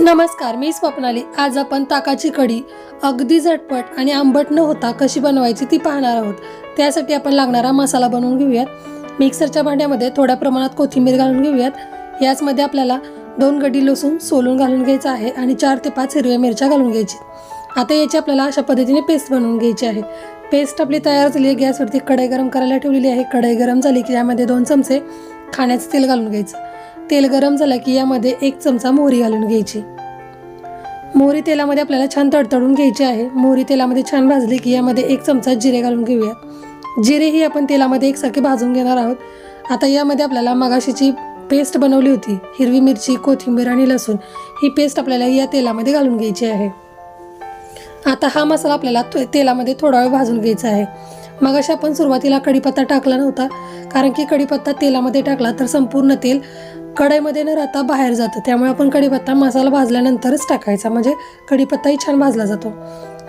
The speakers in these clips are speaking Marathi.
नमस्कार मी स्वप्नाली. आज आपण ताकाची कढी अगदी झटपट आणि आंबट न होता कशी बनवायची ती पाहणार आहोत. त्यासाठी आपण लागणारा मसाला बनवून घेऊयात. मिक्सरच्या भांड्यामध्ये थोड्या प्रमाणात कोथिंबीर घालून घेऊयात. याचमध्ये आपल्याला दोन गडी लसूण सोलून घालून घ्यायचं आहे आणि चार ते पाच हिरव्या मिरच्या घालून घ्यायची. आता याची आपल्याला अशा पद्धतीने पेस्ट बनवून घ्यायची आहे. पेस्ट आपली तयार झाली आहे. गॅसवरती कढई गरम करायला ठेवलेली आहे. कढई गरम झाली की यामध्ये दोन चमचे खाण्याचं तेल घालून घ्यायचं. तेल गरम झालं की यामध्ये एक चमचा मोहरी घालून घ्यायची. मोहरी तेलामध्ये आपल्याला छान तडतडून घ्यायची आहे. मोहरी तेलामध्ये छान भाजली की यामध्ये एक चमचा जिरे घालून घेऊया. जिरे ही आपण तेलामध्ये एकसारखे भाजून घेणार आहोत. आता यामध्ये आपल्याला मगाशीची पेस्ट बनवली होती. हिरवी मिरची कोथिंबीर आणि लसूण ही पेस्ट आपल्याला या तेलामध्ये घालून घ्यायची आहे. आता हा मसाला आपल्याला तेलामध्ये थोडा वेळ भाजून घ्यायचा आहे. मगाशी आपण सुरुवातीला कढीपत्ता टाकला नव्हता. कारण की कढीपत्ता तेलामध्ये टाकला तर संपूर्ण तेल कढईमध्ये न राहता बाहेर जातं. त्यामुळे आपण कढीपत्ता मसाला भाजल्यानंतरच टाकायचा. म्हणजे कढीपत्ताही छान भाजला जातो.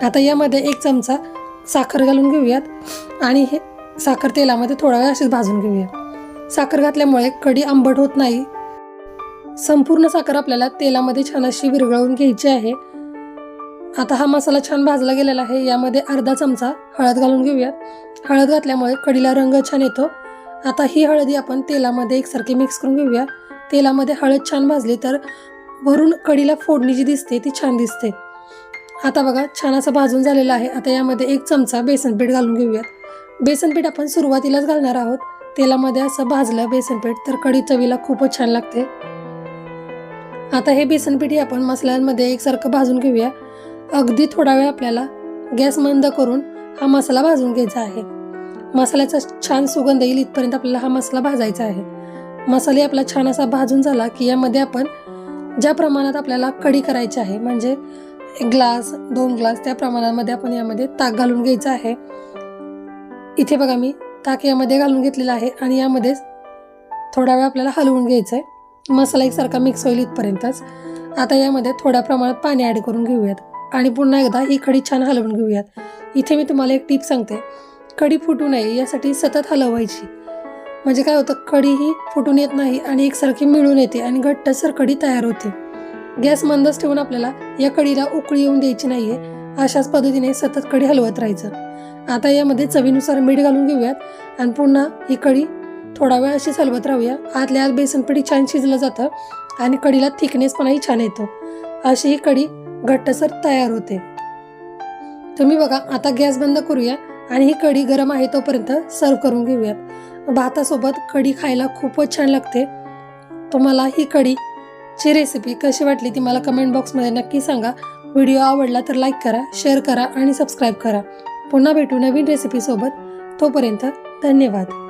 आता यामध्ये एक चमचा साखर घालून घेऊयात. आणि हे साखर तेलामध्ये थोडा वेळ अशीच भाजून घेऊया. साखर घातल्यामुळे कढी आंबट होत नाही. संपूर्ण साखर आपल्याला तेलामध्ये छान अशी विरघळवून घ्यायची आहे. आता हा मसाला छान भाजला गेलेला आहे. यामध्ये अर्धा चमचा हळद घालून घेऊयात. हळद घातल्यामुळे कढीला रंग छान येतो. आता ही हळदी आपण तेलामध्ये एकसारखी मिक्स करून घेऊया. तेलामध्ये हळद छान भाजली तर वरून कढीला फोडणी जी दिसते ती छान दिसते. आता बघा छान असं भाजून झालेलं आहे. आता यामध्ये एक चमचा बेसनपीठ घालून घेऊयात. बेसनपीठ आपण सुरुवातीलाच घालणार आहोत. तेलामध्ये असं भाजलं बेसनपीठ तर कढी चवीला खूपच छान लागते. आता हे बेसनपीठ हे आपण मसाल्यांमध्ये एकसारखं भाजून घेऊया. अगदी थोडा वेळ आपल्याला गॅस मंद करून हा मसाला भाजून घ्यायचा आहे. मसाल्याचा छान सुगंध येईल इथपर्यंत आपल्याला हा मसाला भाजायचा आहे. मसाले आपला छान असा भाजून झाला की यामध्ये आपण ज्या प्रमाणात आपल्याला कढी करायची आहे म्हणजे एक ग्लास दोन ग्लास त्या प्रमाणामध्ये आपण यामध्ये ताक घालून घ्यायचं आहे. इथे बघा मी ताक यामध्ये घालून घेतलेला आहे आणि यामध्ये थोडा वेळ आपल्याला हलवून घ्यायचं आहे मसाला एकसारखा मिक्स होईल इथपर्यंतच. आता यामध्ये थोड्या प्रमाणात पाणी ॲड करून घेऊयात आणि पुन्हा एकदा ही कढी छान हलवून घेऊयात. इथे मी तुम्हाला एक टीप सांगते. कढी फुटू नये यासाठी सतत हलवायची. म्हणजे काय होतं कढी ही फुटून येत नाही आणि एकसारखी मिळून येते आणि घट्टसर कढी तयार होते. गॅस मंदच ठेवून आपल्याला या कढीला उकळी येऊन द्यायची नाहीये अशाच पद्धतीने सतत कढी हलवत राहायचं. आता यामध्ये चवीनुसार मीठ घालून घेऊयात आणि पुन्हा ही कढी थोडा वेळ अशीच हलवत राहूया. आतल्या आत बेसनपिठी छान शिजलं जातं आणि कढीला थिकनेसपणाही छान येतो. अशी ही कढी घट्टसर तयार होते. तुम्ही बघा आता गॅस बंद करूया आणि ही कढी गरम आहे तोपर्यंत सर्व करून घेऊयात. भातासोबत कढी खायला खूपच छान लागते. तुम्हाला ही कढीची रेसिपी कशी वाटली ती मला कमेंट बॉक्समध्ये नक्की सांगा. व्हिडिओ आवडला तर लाईक करा शेअर करा आणि सबस्क्राईब करा. पुन्हा भेटू नवीन रेसिपीसोबत तोपर्यंत धन्यवाद.